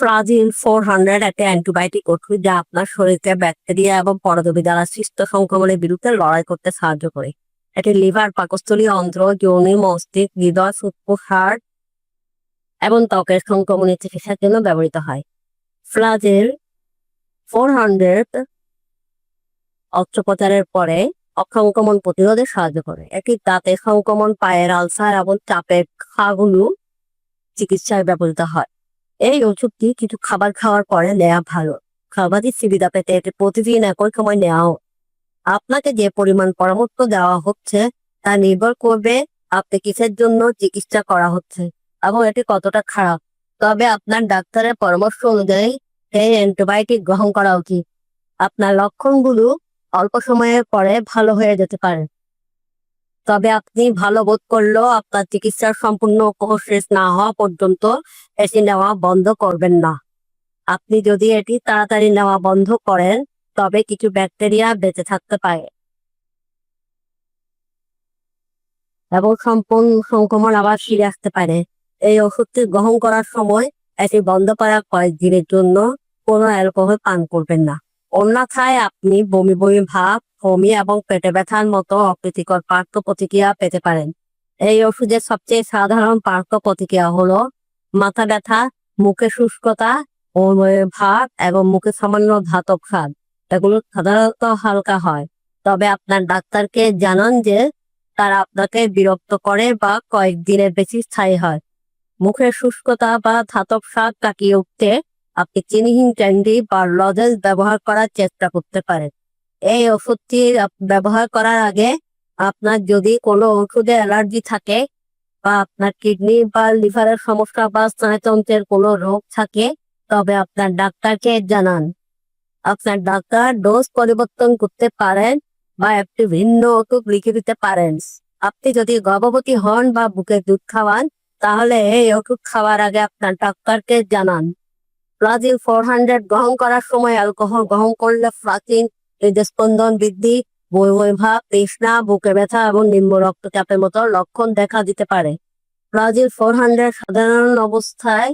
ফ্রাজিল four hundred একটা antibiotic ওষুধ যা আপনার শরীরে ব্যাকটেরিয়া এবং পরজীবী দ্বারা সৃষ্ট সংক্রমণের বিরুদ্ধে লড়াই করতে সাহায্য করে। এটি লিভার, পাকস্থলী, অন্ত্র, যৌনি, মস্তিষ্ক, হৃদয় ফুসফুস হার্ট এবং ত্বকের সংক্রমণের চিকিৎসার জন্য ব্যবহৃত হয়। ফ্লাজেল ফোর হান্ড্রেড অস্ত্রোপচারের পরে অসংক্রমণ প্রতিরোধে সাহায্য করে। এটি দাঁতের সংক্রমণ, পায়ের আলসার এবং চাপের খাগুলো চিকিৎসায় ব্যবহৃত হয়। এই ওষুধটি কিছু খাবার খাওয়ার পরে নেওয়া ভালো। খাবারের সুবিধা পেতে এটি প্রতিদিন একই সময় নেওয়া। আপনাকে যে পরিমাণ পরামর্শ দেওয়া হচ্ছে, তা নির্ভর করবে আপনি কিসের জন্য চিকিৎসা করা হচ্ছে এবং এটি কতটা খারাপ। তবে আপনার ডাক্তারের পরামর্শ অনুযায়ী, এই অ্যান্টিবায়োটিক গ্রহণ করা উচিত। আপনার লক্ষণগুলো অল্প সময়ের পরে ভালো হয়ে যেতে পারে। তবে আপনি ভালো বোধ করলেও আপনার চিকিৎসার সম্পূর্ণ শেষ না হওয়া পর্যন্ত এটি নেওয়া বন্ধ করবেন না। আপনি যদি এটি তাড়াতাড়ি নেওয়া বন্ধ করেন, তবে কিছু ব্যাকটেরিয়া বেঁচে থাকতে পারে। এবং সম্পূর্ণ সংক্রমণ আবার ফিরে আসতে পারে। এই ওষুধটি গ্রহণ করার সময় এটি বন্ধ করার কয়েকদিনের জন্য কোনো অ্যালকোহল পান করবেন না। অন্যথায় আপনি বমি বমি ভাব বমি এবং পেটে ব্যথার মতো অপ্রীতিকর পার্শ্ব প্রতিক্রিয়া পেতে পারেন। এই ওষুধের সবচেয়ে সাধারণ পার্শ্ব প্রতিক্রিয়া হলো মাথা ব্যথা, মুখে শুষ্কতা ও ভাব এবং মুখে সামান্য ধাতব স্বাদ এগুলো সাধারণত হালকা হয়। তবে আপনার ডাক্তারকে জানান যে তারা আপনাকে বিরক্ত করে বা কয়েকদিনের বেশি স্থায়ী হয়। মুখের শুষ্কতা বা ধাতব স্বাদ কাটিয়ে উঠতে আপনি চিনিহীন ক্যান্ডি বা লজেন্স ব্যবহার করার চেষ্টা করতে পারেন। এই ওষুধটি ব্যবহার করার আগে আপনার যদি কোনো ওষুধে অ্যালার্জি থাকে বা আপনার কিডনি বা লিভারের সমস্যা বা স্নায়ুতন্ত্রের কোনো রোগ থাকে, তবে আপনার ডাক্তারকে জানান। আপনার ডাক্তার ডোজ পরিবর্তন করতে পারেন বা একটি ভিন্ন ওষুধ লিখে দিতে পারেন। আপনি যদি গর্ভবতী হন বা বুকে দুধ খাওয়ান, তাহলে এই ওষুধ খাওয়ার আগে আপনার ডাক্তারকে জানান। প্লাজিল ফোর হান্ড্রেড গ্রহণ করার সময় অ্যালকোহল গ্রহণ করলে প্রাচীন হৃদস্পন্দন বৃদ্ধি বই তৃষ্ণা, বুকে ব্যথা এবং নিম্ন রক্তচাপের মতো লক্ষণ দেখা দিতে পারে। প্লাজিল ফোর হান্ড্রেড সাধারণ অবস্থায়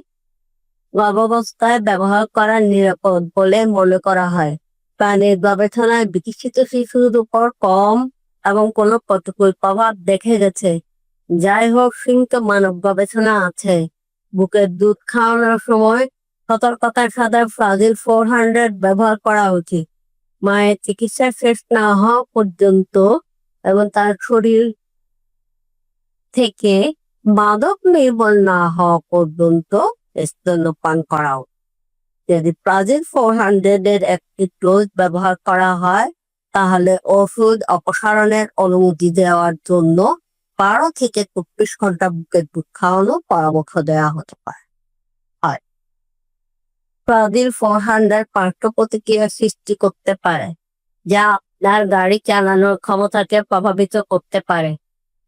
গর্ভাবস্থায় ব্যবহার করা নিরাপদ বলে মনে করা হয়। প্রাণীর গবেষণায় বিকশিত শিশুর উপর কম এবং কোনো প্রতিকূল প্রভাব দেখে গেছে। যাই হোক, সীমিত মানব গবেষণা আছে। বুকের দুধ খাওয়ানোর সময় সতর্কতার সাথে ফ্রাজিল ফোর হান্ড্রেড ব্যবহার করা উচিত। মায়ের চিকিৎসা শেষ না হওয়া পর্যন্ত এবং তার শরীর থেকে মাদক নির্মল না হওয়া পর্যন্ত স্তন্যপান করা উচিত। যদি প্রাজিল ফোর হান্ড্রেড এর একটি ডোজ ব্যবহার করা হয়, তাহলে ওষুধ অপসারণের অনুমতি দেওয়ার জন্য বারো থেকে চব্বিশ ঘণ্টা বুকের দুধ খাওয়ানো পরামর্শ দেওয়া হতে পারে প্রাদিল ফোর হান্ড্রেড পার্শ্ব প্রতিক্রিয়া সৃষ্টি করতে পারে, যা আপনার গাড়ি চালানোর ক্ষমতাকে প্রভাবিত করতে পারে।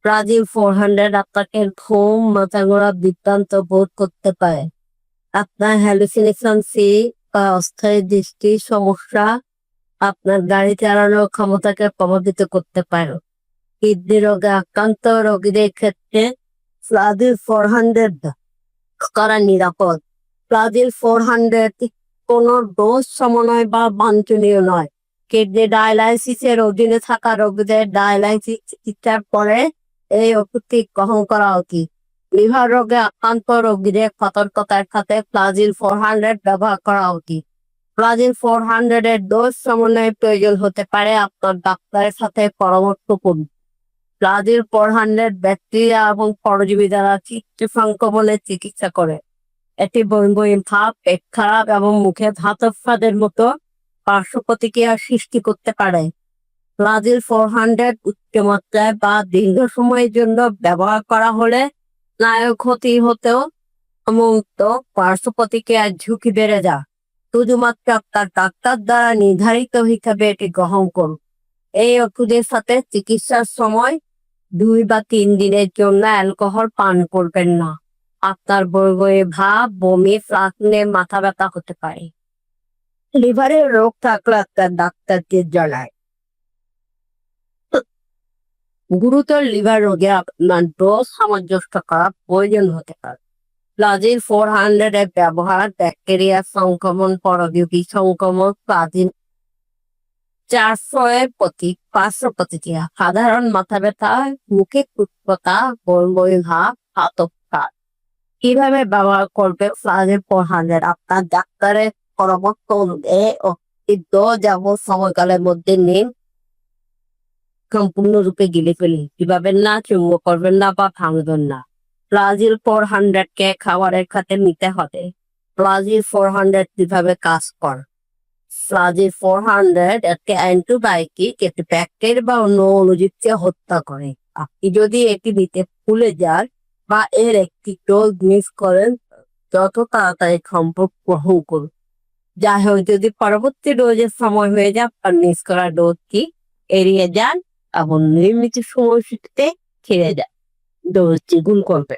প্রাদিল ফোর হান্ড্রেড আপনাকে ঘুম, মাথা ঘোরা বিভ্রান্ত বোধ করতে পারে। আপনার হ্যালুসিনেশন সি বা অস্থায়ী দৃষ্টি, সমস্যা আপনার গাড়ি চালানোর ক্ষমতাকে প্রভাবিত করতে পারে। কিডনি রোগে আক্রান্ত রোগীদের ক্ষেত্রে প্লাজিল ফোর হান্ড্রেড করা নিরাপদ। প্লাজিল ফোর হান্ড্রেড কোনো ডোজ সমন্বয় বা বাঞ্ছনীয় নয়। কিডনি ডায়ালাইসিসের অধীনে থাকা রোগীদের ডায়ালাইসিস চিকিৎসার পরে এই ওষুধটি গ্রহণ করা উচিত। লিভার রোগে আক্রান্ত রোগীদের সতর্কতার সাথে প্লাজিল ফোর হান্ড্রেড ব্যবহার করা উচিত। প্লাজিল ফোর হান্ড্রেড এর ডোজ সমন্বয়ের প্রয়োজন হতে পারে আপনার ডাক্তারের সাথে পরামর্শ করুন। প্লাজিল ফোর হান্ড্রেড ব্যাকটেরিয়া এবং পরজীবী দ্বারা সংক্রমণের চিকিৎসা করে। এটি বই ভাব পেট খারাপ এবং মুখে স্বাদের মতো পার্শ্ব প্রতিক্রিয়া সৃষ্টি করতে পারে। প্লাজিল ফোর হান্ড্রেড উচ্চমাত্রায় বা দীর্ঘ সময়ের জন্য ব্যবহার করা হলে স্নায়ু ক্ষতি হতেও মুক্ত পার্শ্ব প্রতিক্রিয়ার ঝুঁকি বেড়ে যায়। শুধুমাত্র আপনার ডাক্তার দ্বারা নির্ধারিত হিসাবে এটি গ্রহণ করুন। এই ওষুধের সাথে চিকিৎসার সময় দুই বা তিন দিনের জন্য অ্যালকোহল পান করবেন না। আপনার বয়ে ভাব বমি ফ্লাকনে মাথা ব্যথা হতে পারে। লিভারের রোগ থাকলে আপনার ডাক্তারকে জানায়। গুরুতর লিভার রোগে আপনার ডোজ সামঞ্জস্য করা প্রয়োজন হতে পারে। প্লাজিল ফোর হান্ড্রেড এর ব্যবহার ব্যাকটেরিয়া সংক্রমণ পরজীবী সংক্রমণ প্লাজিল চারশো এর প্রতি পাঁচশো প্রতিক্রিয়া। সাধারণ মাথা ব্যথা মুখে কুৎপতা গোলময় ভাব হাতকার কীভাবে ব্যবহার করবে প্লাজিল ফোর হান্ড্রেড আপনার ডাক্তারের পরামর্শ অনুযায়ী যাব সময়কালের মধ্যে নিন, সম্পূর্ণরূপে গিলে ফেলি কীভাবে না চুম্ব করবেন না বা ভাঙবেন না। প্লাজিল ফোর হান্ড্রেড কে খাবারের খাতে নিতে হবে। প্লাজিল ফোর হান্ড্রেড কীভাবে কাজ কর? প্লাজিল ফোর হান্ড্রেড একটি অ্যান্টিবায়োটিক, একটি ব্যাকটেরিয়া বা অন্য অনুজীবকে হত্যা করে। আপনি যদি এটি নিতে ভুলে যান বা এর একটি ডোজ মিস করেন, যত তাড়াতাড়ি সম্ভব গ্রহণ করুন। যাই হোক, যদি পরবর্তী ডোজের সময় হয়ে যায়, আপনার মিস করা ডোজটি এড়িয়ে যান এবং নির্মিত সময়সূচিতে ফিরে যান। ডোজটি গুণ করবে